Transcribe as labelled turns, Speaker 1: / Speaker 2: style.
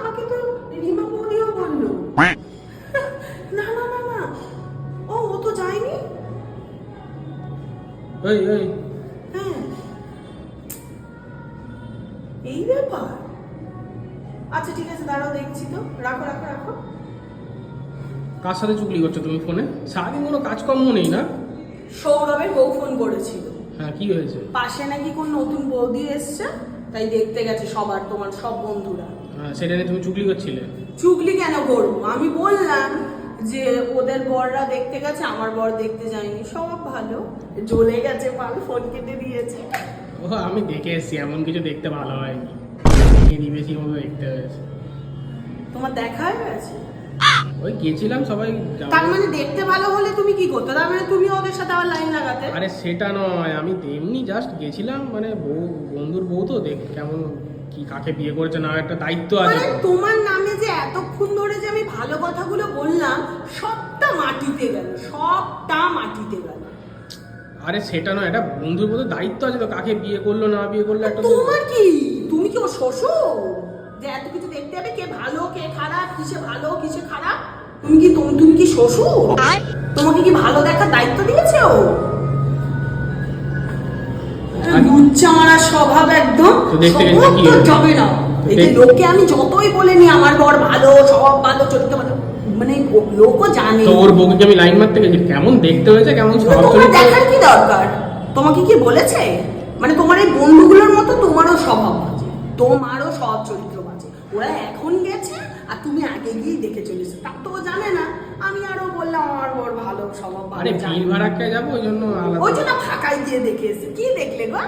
Speaker 1: আমাকে তো রিমা বৌদিও বলল। না না না না। ও ও তো যায়নি? হ্যাঁ। এই ব্যাপার। আচ্ছা ঠিক আছে দাঁড়াও দেখছি তো। রাখো রাখো রাখো।
Speaker 2: কার সাথে চুগলি করছ তুমি ফোনে? সারাদিন কোনো কাজকর্ম নেই না?
Speaker 1: সৌরভের বউ ফোন করেছিল।
Speaker 2: হ্যাঁ কি হয়েছে?
Speaker 1: পাশে নাকি কোন নতুন বৌদি এসছে? তাই দেখতে গেছে সবার তোমার সব বন্ধুরা।
Speaker 2: হ্যাঁ, সেটা নিয়ে তুমি চুগলি করছিলে?
Speaker 1: চুগলি কেন করব? আমি বললাম যে ওদের বররা দেখতে গেছে আমার বর দেখতে যায়নি সব ভালো। জ্বলে গেছে মাল ফোন কেটে দিয়েছে।
Speaker 2: ও আমি দেখে এসেছি এমন কিছু দেখতে ভালো হয়নি। মতো দেখতে হয়েছে।
Speaker 1: তোমার দেখা হয়ে গেছে?
Speaker 2: ওই গেছিলাম সবাই
Speaker 1: তার মানে দেখতে ভালো হলে তুমি কি করতে? তার মানে তুমি ওদের সাথে আবার লাইন লাগাতে?
Speaker 2: আরে সেটা নয় আমি এমনি জাস্ট গেছিলাম মানে বউ বন্ধুর বউ তো দেখ কেমন কি কাকে বিয়ে করেছে না একটা দায়িত্ব আছে।
Speaker 1: মানে তোমার নামে যে এতক্ষণ ধরে যে আমি ভালো কথাগুলো বললাম সবটা মাটিতে গেল সবটা মাটিতে গেল।
Speaker 2: আরে সেটা নয় এটা বন্ধুর মতো দায়িত্ব আছে তো কাকে বিয়ে করল না বিয়ে করল একটা
Speaker 1: তোমার কি? তুমি কি ও শ্বশুর? যে এত কিছু দেখতে হবে কে ভালো কিসে ভালো কিসে খারাপ? তুমি কি তুমি তুমি কি শ্বশুর? তোমাকে কি ভালো দেখার দায়িত্ব দিয়েছে? ও লুচ্চা স্বভাব একদম।
Speaker 2: তো দেখতে গেলে
Speaker 1: স্বভাব
Speaker 2: কি
Speaker 1: তো
Speaker 2: হলো?
Speaker 1: যাবে না। এই যে
Speaker 2: দেখ-
Speaker 1: আমি যতই বলে নি আমার বর ভালো সব ভালো চরিত্র ভালো মানে লোকও জানে।
Speaker 2: তো ওর বউকে আমি লাইন মারতে গেছি? কেমন দেখতে হয়েছে? কেমন স্বভাব
Speaker 1: তোমার দেখার কি দরকার? তোমাকে কি বলেছে? মানে তোমার এই বন্ধুগুলোর মতো তোমারও স্বভাব আছে তোমারও সৎ চরিত্র আছে। ওরা এখন গেছে আর তুমি আগে গিয়েই দেখে চলেছো। তা তো ও জানে না। আমি আরও বললাম আমার বড় ভালো স্বভাব ভালো
Speaker 2: আরে। ভিড় ভাড়াক্কায় যাব ওই জন্য
Speaker 1: ওই জন্য ফাঁকায় গিয়ে দেখে এসে কি দেখলে গো?